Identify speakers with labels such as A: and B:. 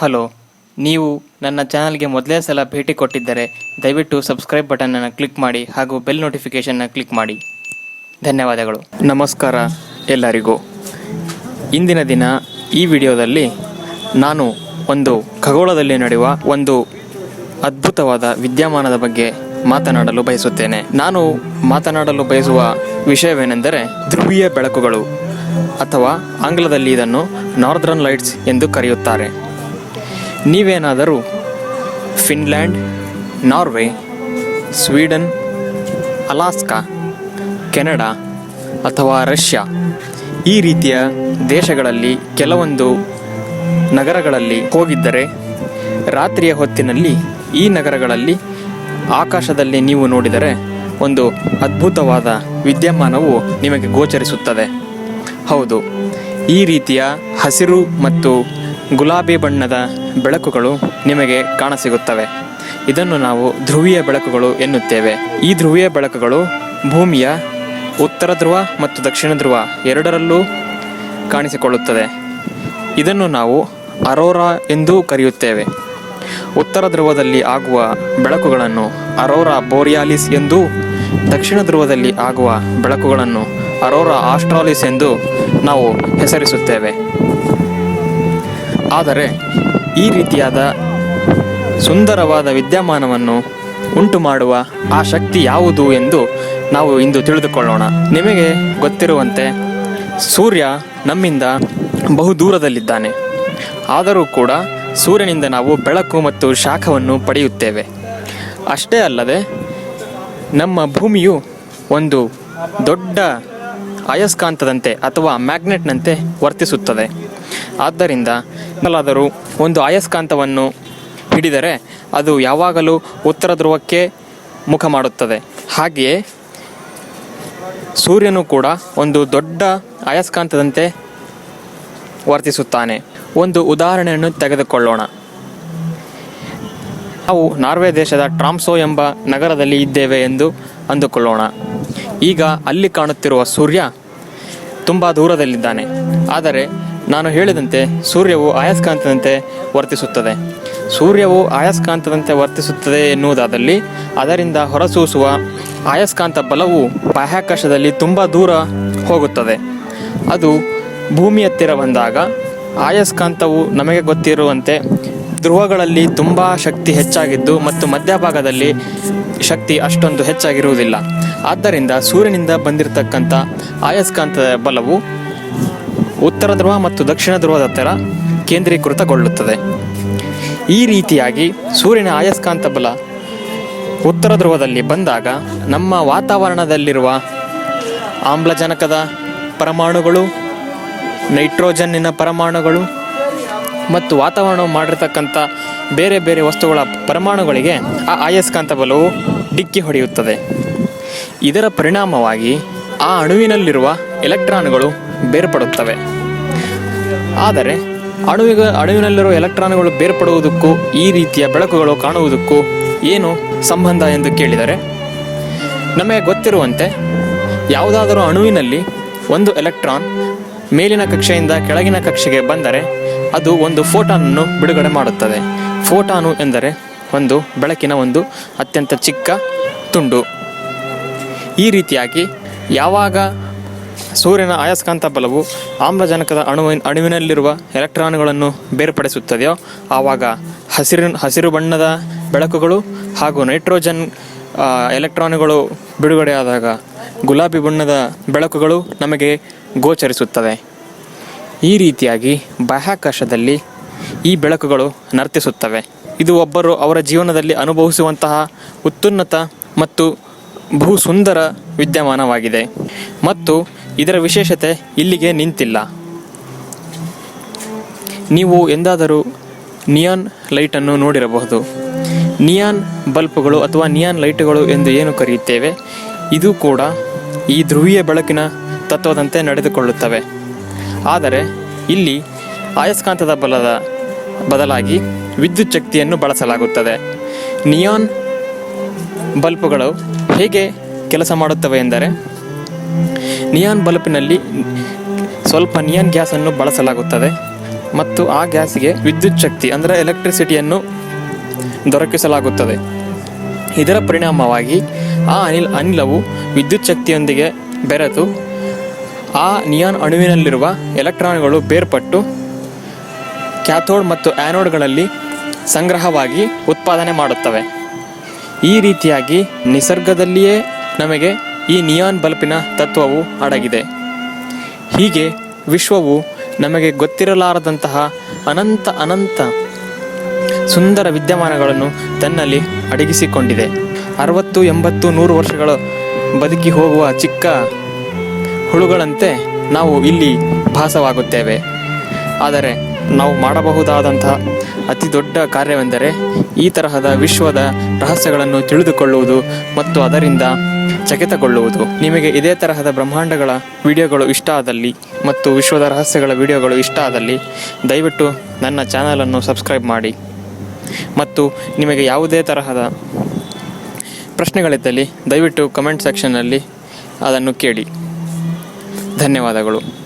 A: Hello, ನೀವು ನನ್ನ ಚಾನಲ್ಗೆ ಮೊದಲೇ ಸಲ ಭೇಟಿ ಕೊಟ್ಟಿದ್ದರೆ ದಯವಿಟ್ಟು ಸಬ್ಸ್ಕ್ರೈಬ್ ಬಟನನ್ನು ಕ್ಲಿಕ್ ಮಾಡಿ ಹಾಗೂ ಬೆಲ್ ನೋಟಿಫಿಕೇಷನ್ನ ಕ್ಲಿಕ್ ಮಾಡಿ. ಧನ್ಯವಾದಗಳು. ನಮಸ್ಕಾರ ಎಲ್ಲರಿಗೂ. ಇಂದಿನ ದಿನ ಈ ವಿಡಿಯೋದಲ್ಲಿ ನಾನು ಒಂದು ಖಗೋಳದಲ್ಲಿ ನಡೆಯುವ ಒಂದು ಅದ್ಭುತವಾದ ವಿದ್ಯಮಾನದ ಬಗ್ಗೆ ಮಾತನಾಡಲು ಬಯಸುತ್ತೇನೆ. ನಾನು ಮಾತನಾಡಲು ಬಯಸುವ ವಿಷಯವೇನೆಂದರೆ ಧ್ರುವೀಯ ಬೆಳಕುಗಳು ಅಥವಾ ಆಂಗ್ಲದಲ್ಲಿ ಇದನ್ನು ನಾರ್ದರ್ನ್ ಲೈಟ್ಸ್ ಎಂದು ಕರೆಯುತ್ತಾರೆ. ನೀವೇನಾದರೂ Finland, Norway, Sweden, Alaska, Canada ಅಥವಾ ರಷ್ಯಾ ಈ ರೀತಿಯ ದೇಶಗಳಲ್ಲಿ ಕೆಲವೊಂದು ನಗರಗಳಲ್ಲಿ ಹೋಗಿದ್ದರೆ ರಾತ್ರಿಯ ಹೊತ್ತಿನಲ್ಲಿ ಈ ನಗರಗಳಲ್ಲಿ ಆಕಾಶದಲ್ಲಿ ನೀವು ನೋಡಿದರೆ ಒಂದು ಅದ್ಭುತವಾದ ವಿದ್ಯಮಾನವು ನಿಮಗೆ ಗೋಚರಿಸುತ್ತದೆ. ಹೌದು, ಈ ರೀತಿಯ ಹಸಿರು ಮತ್ತು ಗುಲಾಬಿ ಬಣ್ಣದ ಬೆಳಕುಗಳು ನಿಮಗೆ ಕಾಣಸಿಗುತ್ತವೆ. ಇದನ್ನು ನಾವು ಧ್ರುವೀಯ ಬೆಳಕುಗಳು ಎನ್ನುತ್ತೇವೆ. ಈ ಧ್ರುವೀಯ ಬೆಳಕುಗಳು ಭೂಮಿಯ ಉತ್ತರ ಧ್ರುವ ಮತ್ತು ದಕ್ಷಿಣ ಧ್ರುವ ಎರಡರಲ್ಲೂ ಕಾಣಿಸಿಕೊಳ್ಳುತ್ತದೆ. ಇದನ್ನು ನಾವು ಅರೋರಾ ಎಂದೂ ಕರೆಯುತ್ತೇವೆ. ಉತ್ತರ ಧ್ರುವದಲ್ಲಿ ಆಗುವ ಬೆಳಕುಗಳನ್ನು ಅರೋರಾ ಬೋರಿಯಾಲಿಸ್ ಎಂದೂ, ದಕ್ಷಿಣ ಧ್ರುವದಲ್ಲಿ ಆಗುವ ಬೆಳಕುಗಳನ್ನು ಅರೋರಾ ಆಸ್ಟ್ರಾಲಿಸ್ ಎಂದು ನಾವು ಹೆಸರಿಸುತ್ತೇವೆ. ಆದರೆ ಈ ರೀತಿಯಾದ ಸುಂದರವಾದ ವಿದ್ಯಮಾನವನ್ನು ಉಂಟು ಮಾಡುವ ಆ ಶಕ್ತಿ ಯಾವುದು ಎಂದು ನಾವು ಇಂದು ತಿಳಿದುಕೊಳ್ಳೋಣ. ನಿಮಗೆ ಗೊತ್ತಿರುವಂತೆ ಸೂರ್ಯ ನಮ್ಮಿಂದ ಬಹು ದೂರದಲ್ಲಿದ್ದಾನೆ. ಆದರೂ ಕೂಡ ಸೂರ್ಯನಿಂದ ನಾವು ಬೆಳಕು ಮತ್ತು ಶಾಖವನ್ನು ಪಡೆಯುತ್ತೇವೆ. ಅಷ್ಟೇ ಅಲ್ಲದೆ ನಮ್ಮ ಭೂಮಿಯು ಒಂದು ದೊಡ್ಡ ಅಯಸ್ಕಾಂತದಂತೆ ಅಥವಾ ಮ್ಯಾಗ್ನೆಟ್ನಂತೆ ವರ್ತಿಸುತ್ತದೆ. ಆದ್ದರಿಂದ ಎಲ್ಲಾದರೂ ಒಂದು ಆಯಸ್ಕಾಂತವನ್ನು ಹಿಡಿದರೆ ಅದು ಯಾವಾಗಲೂ ಉತ್ತರ ಧ್ರುವಕ್ಕೆ ಮುಖ ಮಾಡುತ್ತದೆ. ಹಾಗೆಯೇ ಸೂರ್ಯನು ಕೂಡ ಒಂದು ದೊಡ್ಡ ಅಯಸ್ಕಾಂತದಂತೆ ವರ್ತಿಸುತ್ತಾನೆ. ಒಂದು ಉದಾಹರಣೆಯನ್ನು ತೆಗೆದುಕೊಳ್ಳೋಣ. ನಾವು ನಾರ್ವೆ ದೇಶದ ಟ್ರಾಮ್ಸೋ ಎಂಬ ನಗರದಲ್ಲಿ ಇದ್ದೇವೆ ಎಂದು ಅಂದುಕೊಳ್ಳೋಣ. ಈಗ ಅಲ್ಲಿ ಕಾಣುತ್ತಿರುವ ಸೂರ್ಯ ತುಂಬ ದೂರದಲ್ಲಿದ್ದಾನೆ. ಆದರೆ ನಾನು ಹೇಳಿದಂತೆ ಸೂರ್ಯವು ಆಯಸ್ಕಾಂತದಂತೆ ವರ್ತಿಸುತ್ತದೆ. ಸೂರ್ಯವು ಆಯಸ್ಕಾಂತದಂತೆ ವರ್ತಿಸುತ್ತದೆ ಎನ್ನುವುದಾದಲ್ಲಿ ಅದರಿಂದ ಹೊರಸೂಸುವ ಆಯಸ್ಕಾಂತ ಬಲವು ಬಾಹ್ಯಾಕಾಶದಲ್ಲಿ ತುಂಬ ದೂರ ಹೋಗುತ್ತದೆ. ಅದು ಭೂಮಿ ಹತ್ತಿರ ಬಂದಾಗ ಆಯಸ್ಕಾಂತವು ನಮಗೆ ಗೊತ್ತಿರುವಂತೆ ಧ್ರುವಗಳಲ್ಲಿ ತುಂಬ ಶಕ್ತಿ ಹೆಚ್ಚಾಗಿದ್ದು ಮತ್ತು ಮಧ್ಯಭಾಗದಲ್ಲಿ ಶಕ್ತಿ ಅಷ್ಟೊಂದು ಹೆಚ್ಚಾಗಿರುವುದಿಲ್ಲ. ಆದ್ದರಿಂದ ಸೂರ್ಯನಿಂದ ಬಂದಿರತಕ್ಕಂಥ ಆಯಸ್ಕಾಂತದ ಬಲವು ಉತ್ತರ ಧ್ರುವ ಮತ್ತು ದಕ್ಷಿಣ ಧ್ರುವದ ಹತ್ತಿರ ಕೇಂದ್ರೀಕೃತಗೊಳ್ಳುತ್ತದೆ. ಈ ರೀತಿಯಾಗಿ ಸೂರ್ಯನ ಆಯಸ್ಕಾಂತ ಬಲ ಉತ್ತರ ಧ್ರುವದಲ್ಲಿ ಬಂದಾಗ ನಮ್ಮ ವಾತಾವರಣದಲ್ಲಿರುವ ಆಮ್ಲಜನಕದ ಪರಮಾಣುಗಳು, ನೈಟ್ರೋಜನ್ನಿನ ಪರಮಾಣುಗಳು ಮತ್ತು ವಾತಾವರಣವು ಮಾಡಿರ್ತಕ್ಕಂಥ ಬೇರೆ ಬೇರೆ ವಸ್ತುಗಳ ಪರಮಾಣುಗಳಿಗೆ ಆ ಆಯಸ್ಕಾಂತ ಬಲವು ಡಿಕ್ಕಿ ಹೊಡೆಯುತ್ತದೆ. ಇದರ ಪರಿಣಾಮವಾಗಿ ಆ ಅಣುವಿನಲ್ಲಿರುವ ಎಲೆಕ್ಟ್ರಾನ್ಗಳು ಬೇರ್ಪಡುತ್ತವೆ. ಆದರೆ, ಅಣುವಿಗ, ಅಣುವಿನಲ್ಲಿರುವ ಎಲೆಕ್ಟ್ರಾನ್ಗಳು ಬೇರ್ಪಡುವುದಕ್ಕೂ, ಈ ರೀತಿಯ ಬೆಳಕುಗಳು ಕಾಣುವುದಕ್ಕೂ ಏನು ಸಂಬಂಧ ಎಂದು ಕೇಳಿದರೆ, ನಮಗೆ ಗೊತ್ತಿರುವಂತೆ, ಯಾವುದಾದರೂ ಅಣುವಿನಲ್ಲಿ ಒಂದು ಎಲೆಕ್ಟ್ರಾನ್ ಮೇಲಿನ ಕಕ್ಷೆಯಿಂದ ಕೆಳಗಿನ ಕಕ್ಷೆಗೆ ಬಂದರೆ, ಅದು ಒಂದು ಫೋಟಾನನ್ನು ಬಿಡುಗಡೆ ಮಾಡುತ್ತದೆ. ಫೋಟಾನು ಎಂದರೆ ಒಂದು ಬೆಳಕಿನ ಒಂದು ಅತ್ಯಂತ ಚಿಕ್ಕ ತುಂಡು. ಈ ರೀತಿಯಾಗಿ ಯಾವಾಗ ಸೂರ್ಯನ ಅಯಸ್ಕಾಂತ ಬಲವು ಆಮ್ಲಜನಕದ ಅಣುವಿನ ಅಣುವಿನಲ್ಲಿರುವ ಎಲೆಕ್ಟ್ರಾನ್ಗಳನ್ನು ಬೇರ್ಪಡಿಸುತ್ತದೆಯೋ, ಆವಾಗ ಹಸಿರು ಹಸಿರು ಬಣ್ಣದ ಬೆಳಕುಗಳು ಹಾಗೂ ನೈಟ್ರೋಜನ್ ಎಲೆಕ್ಟ್ರಾನ್ಗಳು ಬಿಡುಗಡೆಯಾದಾಗ ಗುಲಾಬಿ ಬಣ್ಣದ ಬೆಳಕುಗಳು ನಮಗೆ ಗೋಚರಿಸುತ್ತವೆ. ಈ ರೀತಿಯಾಗಿ ಬಾಹ್ಯಾಕಾಶದಲ್ಲಿ ಈ ಬೆಳಕುಗಳು ನರ್ತಿಸುತ್ತವೆ. ಇದು ಒಬ್ಬರು ಅವರ ಜೀವನದಲ್ಲಿ ಅನುಭವಿಸುವಂತಹ ಉತ್ತುನ್ನತ ಮತ್ತು ಬಹು ಸುಂದರ ವಿದ್ಯಮಾನವಾಗಿದೆ ಮತ್ತು ಇದರ ವಿಶೇಷತೆ ಇಲ್ಲಿಗೆ ನಿಂತಿಲ್ಲ. ನೀವು ಎಂದಾದರೂ ನಿಯಾನ್ ಲೈಟನ್ನು ನೋಡಿರಬಹುದು. ನಿಯಾನ್ ಬಲ್ಬ್ಗಳು ಅಥವಾ ನಿಯಾನ್ ಲೈಟುಗಳು ಎಂದು ಏನು ಕರೆಯುತ್ತೇವೆ? ಇದು ಕೂಡ ಈ ಧ್ರುವೀಯ ಬೆಳಕಿನ ತತ್ವದಂತೆ ನಡೆದುಕೊಳ್ಳುತ್ತವೆ. ಆದರೆ ಇಲ್ಲಿ ಆಯಸ್ಕಾಂತದ ಬಲದ ಬದಲಾಗಿ ವಿದ್ಯುತ್ ಶಕ್ತಿಯನ್ನು ಬಳಸಲಾಗುತ್ತದೆ. ನಿಯಾನ್ ಬಲ್ಬುಗಳು ಹೇಗೆ ಕೆಲಸ ಮಾಡುತ್ತವೆ ಎಂದರೆ, ನಿಯಾನ್ ಬಲ್ಬಿನಲ್ಲಿ ಸ್ವಲ್ಪ ನಿಯಾನ್ ಗ್ಯಾಸನ್ನು ಬಳಸಲಾಗುತ್ತದೆ ಮತ್ತು ಆ ಗ್ಯಾಸಿಗೆ ವಿದ್ಯುತ್ ಶಕ್ತಿ, ಅಂದರೆ ಎಲೆಕ್ಟ್ರಿಸಿಟಿಯನ್ನು ದೊರಕಿಸಲಾಗುತ್ತದೆ. ಇದರ ಪರಿಣಾಮವಾಗಿ ಆ ಅನಿಲ್, ಅನಿಲವು ವಿದ್ಯುತ್ ಶಕ್ತಿಯೊಂದಿಗೆ ಬೆರೆತು ಆ ನಿಯಾನ್ ಅಣುವಿನಲ್ಲಿರುವ ಎಲೆಕ್ಟ್ರಾನ್ಗಳು ಬೇರ್ಪಟ್ಟು ಕ್ಯಾಥೋಡ್ ಮತ್ತು ಆ್ಯನೋಡ್ಗಳಲ್ಲಿ ಸಂಗ್ರಹವಾಗಿ ಉತ್ಪಾದನೆ ಮಾಡುತ್ತವೆ. ಈ ರೀತಿಯಾಗಿ ನಿಸರ್ಗದಲ್ಲಿಯೇ ನಮಗೆ ಈ ನಿಯಾನ್ ಬಲ್ಪಿನ ತತ್ವವು ಅಡಗಿದೆ. ಹೀಗೆ ವಿಶ್ವವು ನಮಗೆ ಗೊತ್ತಿರಲಾರದಂತಹ ಅನಂತ ಅನಂತ ಸುಂದರ ವಿದ್ಯಮಾನಗಳನ್ನು ತನ್ನಲ್ಲಿ ಅಡಗಿಸಿಕೊಂಡಿದೆ. ಅರವತ್ತು, ಎಂಬತ್ತು, ನೂರು ವರ್ಷಗಳು ಬದುಕಿ ಹೋಗುವ ಚಿಕ್ಕ ಹುಳುಗಳಂತೆ ನಾವು ಇಲ್ಲಿ ಭಾಸವಾಗುತ್ತೇವೆ. ಆದರೆ ನಾವು ಮಾಡಬಹುದಾದಂತಹ ಅತಿ ದೊಡ್ಡ ಕಾರ್ಯವೆಂದರೆ ಈ ತರಹದ ವಿಶ್ವದ ರಹಸ್ಯಗಳನ್ನು ತಿಳಿದುಕೊಳ್ಳುವುದು ಮತ್ತು ಅದರಿಂದ ಚಕಿತಗೊಳ್ಳುವುದು. ನಿಮಗೆ ಇದೇ ತರಹದ ಬ್ರಹ್ಮಾಂಡಗಳ ವಿಡಿಯೋಗಳು ಇಷ್ಟ ಆದಲ್ಲಿ ಮತ್ತು ವಿಶ್ವದ ರಹಸ್ಯಗಳ ವಿಡಿಯೋಗಳು ಇಷ್ಟ ಆದಲ್ಲಿ ದಯವಿಟ್ಟು ನನ್ನ ಚಾನಲನ್ನು ಸಬ್ಸ್ಕ್ರೈಬ್ ಮಾಡಿ. ಮತ್ತು ನಿಮಗೆ ಯಾವುದೇ ತರಹದ ಪ್ರಶ್ನೆಗಳಿದ್ದಲ್ಲಿ ದಯವಿಟ್ಟು ಕಮೆಂಟ್ ಸೆಕ್ಷನ್ನಲ್ಲಿ ಅದನ್ನು ಕೇಳಿ. ಧನ್ಯವಾದಗಳು.